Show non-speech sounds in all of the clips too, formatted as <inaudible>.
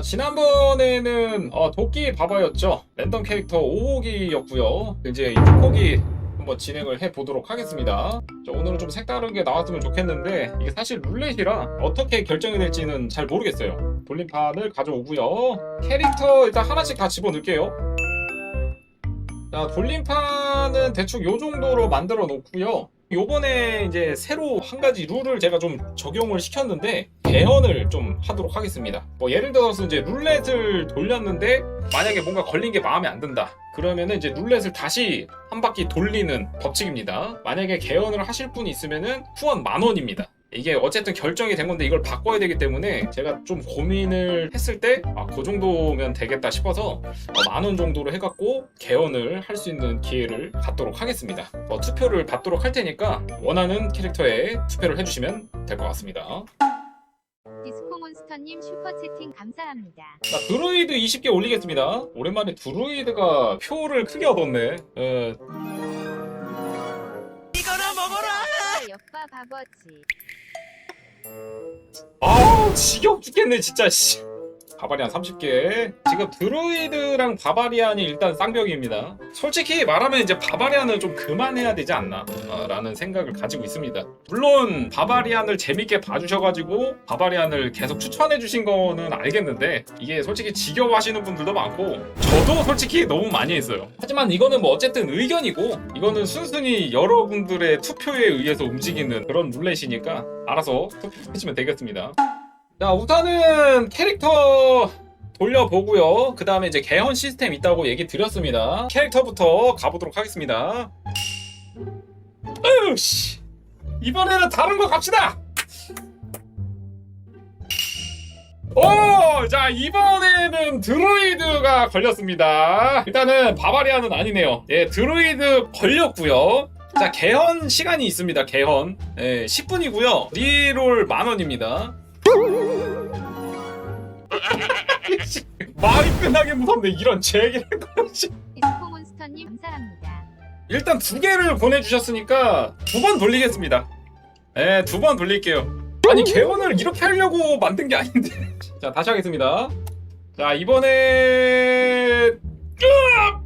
자, 지난번에는 어, 도끼 바바였죠. 랜덤 캐릭터 5호기였고요. 이제 6호기 한번 진행을 해 보도록 하겠습니다. 자, 오늘은 좀 색다른 게 나왔으면 좋겠는데 이게 사실 룰렛이라 어떻게 결정이 될지는 잘 모르겠어요. 돌림판을 가져오고요. 캐릭터 일단 하나씩 다 집어넣을게요. 자, 돌림판은 대충 요 정도로 만들어 놓고요. 요번에 이제 새로 한 가지 룰을 제가 좀 적용을 시켰는데 개헌을 좀 하도록 하겠습니다. 뭐 예를 들어서 이제 룰렛을 돌렸는데 만약에 뭔가 걸린 게 마음에 안 든다. 그러면은 이제 룰렛을 다시 한 바퀴 돌리는 법칙입니다. 만약에 개헌을 하실 분이 있으면은 후원 만 원입니다. 이게 어쨌든 결정이 된 건데 이걸 바꿔야 되기 때문에 제가 좀 고민을 했을 때, 아, 그 정도면 되겠다 싶어서 만 원 정도로 해갖고 개헌을 할 수 있는 기회를 갖도록 하겠습니다. 어, 투표를 받도록 할 테니까 원하는 캐릭터에 투표를 해주시면 될 것 같습니다. 디스코몬스터님 슈퍼채팅 감사합니다. 자, 드루이드 20개 올리겠습니다. 오랜만에 드루이드가 표를 크게 얻었네. 어, 아, 옆바 바버지. 아우 지겹 죽겠네 진짜 씨. 바바리안 30개. 지금 드루이드랑 바바리안이 일단 쌍벽입니다. 솔직히 말하면 이제 바바리안을 좀 그만해야 되지 않나 어, 라는 생각을 가지고 있습니다. 물론 바바리안을 재밌게 봐주셔가지고 바바리안을 계속 추천해 주신 거는 알겠는데 이게 솔직히 지겨워 하시는 분들도 많고 저도 솔직히 너무 많이 했어요. 하지만 이거는 뭐 어쨌든 의견이고 이거는 순순히 여러분들의 투표에 의해서 움직이는 그런 룰렛이니까 알아서 투표하시면 되겠습니다 자 우선은 캐릭터 돌려보고요. 그 다음에 이제 개헌 시스템 있다고 얘기 드렸습니다. 캐릭터부터 가보도록 하겠습니다. 으씨. 이번에는 다른 거 갑시다! 오! 자 이번에는 드루이드가 걸렸습니다. 일단은 바바리아는 아니네요. 예 드루이드 걸렸고요. 자 개헌 시간이 있습니다 개헌. 예, 10분이고요. 리롤 만 원입니다 <laughs> 말이 끝나게 무섭네. 이런 제기를 디스코몬스터님 감사합니다. 일단 두 개를 보내주셨으니까 두 번 돌리겠습니다. 네, 두 번 돌릴게요. 아니 개원을 이렇게 하려고 만든 게 아닌데. <laughs> 자 다시 하겠습니다. 자 이번에 으악!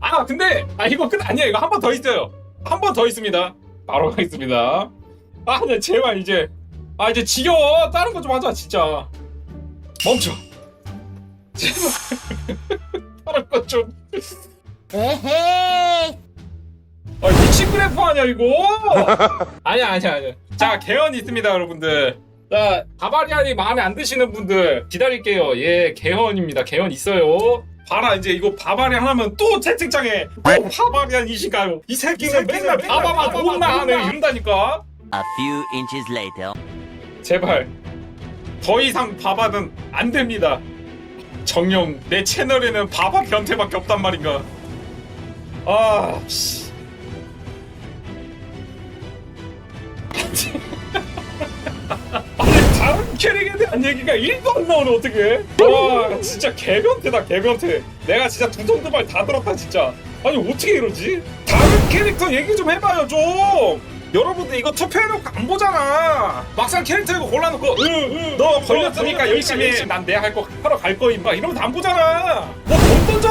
아 근데 아 이거 끝 아니야. 이거 한 번 더 있어요. 한 번 더 있습니다. 바로 가겠습니다. 아 근데 제발 이제 아 이제 지겨워. 다른 거 좀 하자 진짜. 멈춰. 제발 <laughs> 다른 거좀. 에헤이. 아 미친 그래프 아니야 이거? <laughs> 아니야 아니야 아니야. 자 개헌 있습니다 여러분들. 자 바바리안이 마음에 안 드시는 분들 기다릴게요. 예 개헌입니다. 개헌 있어요. 봐라 이제 이거 바바리안 하면 또 채팅창에 또 바바리안이신가요? 이 새끼는 맨날 바바바 돈나 하네 이런다니까. A few inches later 제발 더 이상 바바는 안 됩니다. 정령 내 채널에는 바바 변태밖에 없단 말인가? 아 씨. <laughs> 다른 캐릭에 대한 얘기가 1도 안 나오네 어떻게? 와 진짜 개변태다 개변태. 내가 진짜 두 손 두 발 다 들었다 진짜. 아니 어떻게 이러지? 다른 캐릭터 얘기 좀 해봐요 좀 여러분들 이거 투표해놓고 안 보잖아. 막상 캐릭터 이거 골라놓고 응 응 너 걸렸으니까 열심히 해. 난 내 할 거 하러 갈 거임 막 이러면 안 보잖아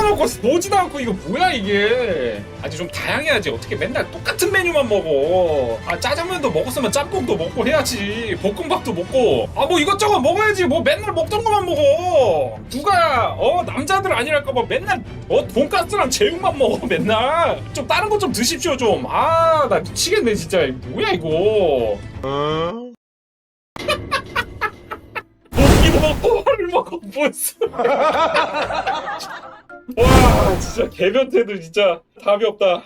던져놓고 보지도 않고 이거 뭐야 이게? 아니 좀 다양해야지. 어떻게 맨날 똑같은 메뉴만 먹어? 아 짜장면도 먹었으면 짬뽕도 먹고 해야지. 볶음밥도 먹고. 아 뭐 이것저것 먹어야지. 뭐 맨날 먹던 것만 먹어. 누가 어 남자들 아니랄까봐 맨날 어 돈가스랑 제육만 먹어 <laughs> 맨날. 좀 다른 거좀 드십시오 좀. 아 나 미치겠네 진짜. 뭐야 이거? 먹기도 먹고 화를 먹고 뭐였어 와 진짜 개변태들 진짜 답이 없다.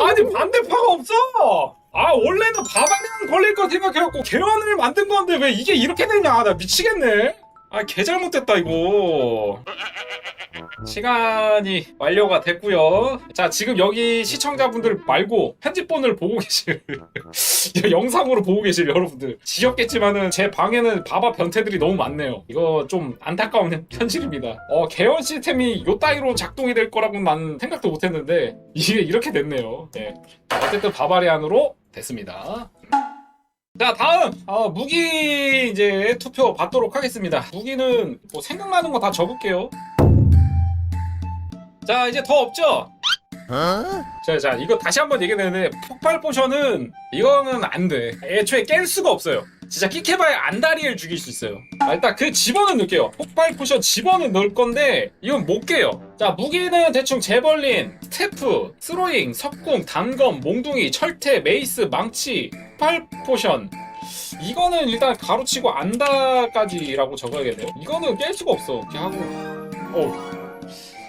아니 반대파가 없어! 아 원래는 바바리안 걸릴 거 생각해갖고 개헌을 만든 건데 왜 이게 이렇게 되냐? 나 미치겠네 아 개 잘못됐다 이거. 시간이 완료가 됐고요. 자 지금 여기 시청자분들 말고 편집본을 보고 계실 <laughs> 영상으로 보고 계실 여러분들. 지겹겠지만은 제 방에는 바바 변태들이 너무 많네요. 이거 좀 안타까운 <laughs> 현실입니다. 어 개헌 시스템이 요 따위로 작동이 될 거라고는 난 생각도 못했는데 이게 이렇게 됐네요. 예. 어쨌든 바바리안으로 됐습니다 자 다음! 어, 무기 이제 투표 받도록 하겠습니다. 무기는 뭐 생각나는 거 다 적을게요. 자 이제 더 없죠? 자, 자 이거 다시 한번 얘기되는데 폭발 포션은 이거는 안 돼. 애초에 깰 수가 없어요. 진짜 끽해봐야 안다리를 죽일 수 있어요. 아, 일단 그 집어는 넣을게요. 폭발 포션 집어는 넣을 건데 이건 못 깨요. 자 무기는 대충 제벌린 스태프 스로잉 석궁 단검 몽둥이 철퇴 메이스 망치 폭발 포션 이거는 일단 가로치고 안다까지라고 적어야겠네요 이거는 깰 수가 없어 이렇게 하고 어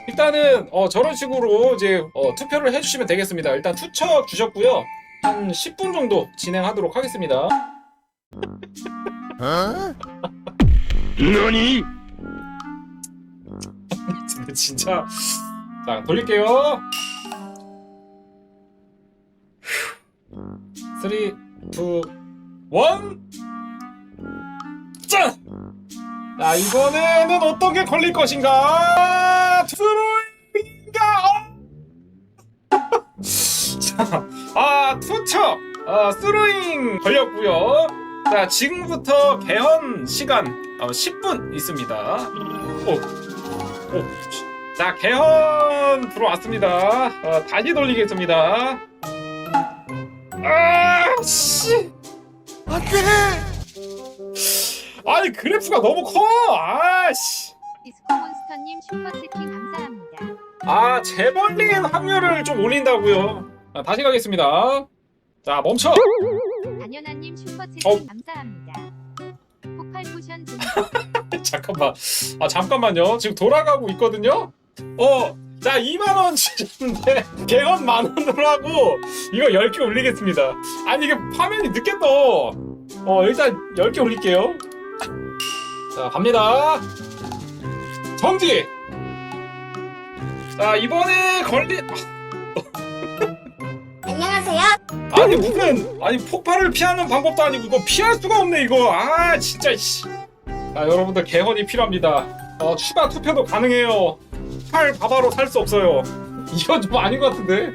일단은 어, 저런 식으로 이제 어, 투표를 해주시면 되겠습니다. 일단 투척 주셨고요. 한 10분 정도 진행하도록 하겠습니다. 너니? <laughs> 근데 진짜 자 돌릴게요. 3, 2, 1 짠! 자 이번에는 어떻게 걸릴 것인가? 스로잉가? 어? <laughs> 자, 아 투척 아, 스로잉 걸렸고요. 자 지금부터 개헌 시간 어, 10분 있습니다. 오, 오. 자 개헌 들어왔습니다. 어, 다시 돌리겠습니다. 아 씨. 아니 그래프가 너무 커. 아 씨. 디스코몬스터님 슈퍼채팅 감사합니다. 아 재벌린 확률을 좀 올린다고요. 아, 다시 가겠습니다. 자 멈춰. 단연아님 슈퍼채팅 어. 감사합니다. 폭발 포션 <laughs> 좀 잠깐만. 아 잠깐만요. 지금 돌아가고 있거든요. 어. 자 2만 원 주셨는데 개헌 만 원으로 하고 이거 10개 올리겠습니다. 아니 이게 화면이 늦게 떠. 어 일단 10개 올릴게요. 자 갑니다. 정지. 자 이번에 걸리. <laughs> 안녕하세요. 아니 무슨 아니 폭발을 피하는 방법도 아니고 이거 피할 수가 없네 이거 아 진짜 씨. 자 여러분들 개헌이 필요합니다 어 추가 투표도 가능해요 폭발 바바로 살 수 없어요 이건 좀 아닌 것 같은데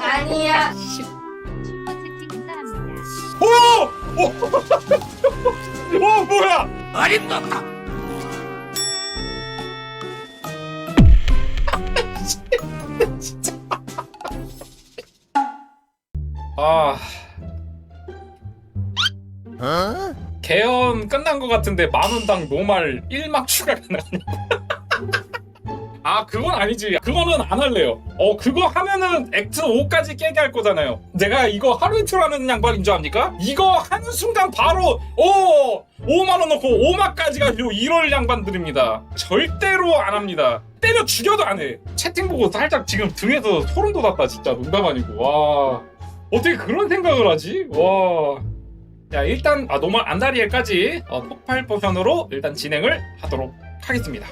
아니야. 슈퍼 채팅 감사합니다. 오! 오! <laughs> 오 뭐야 아리따다. 아 개헌 끝난 것 같은데 만 원당 노말 1막 추가 가능하냐 아 그건 아니지. 그거는 안 할래요. 어 그거 하면은 액트 5까지 깨게 할 거잖아요. 내가 이거 하루 이틀 하는 양반인 줄 압니까? 이거 하는 순간 바로 오 5만원 넣고 5막까지 가지고 이럴 양반들입니다. 절대로 안 합니다. 때려 죽여도 안해. 채팅 보고 살짝 지금 등에서 소름 돋았다 진짜. 농담 아니고. 와. 어떻게 그런 생각을 하지? 와. 자, 일단 아, 노멀 안다리엘까지 어, 폭발 포션으로 일단 진행을 하도록 하겠습니다.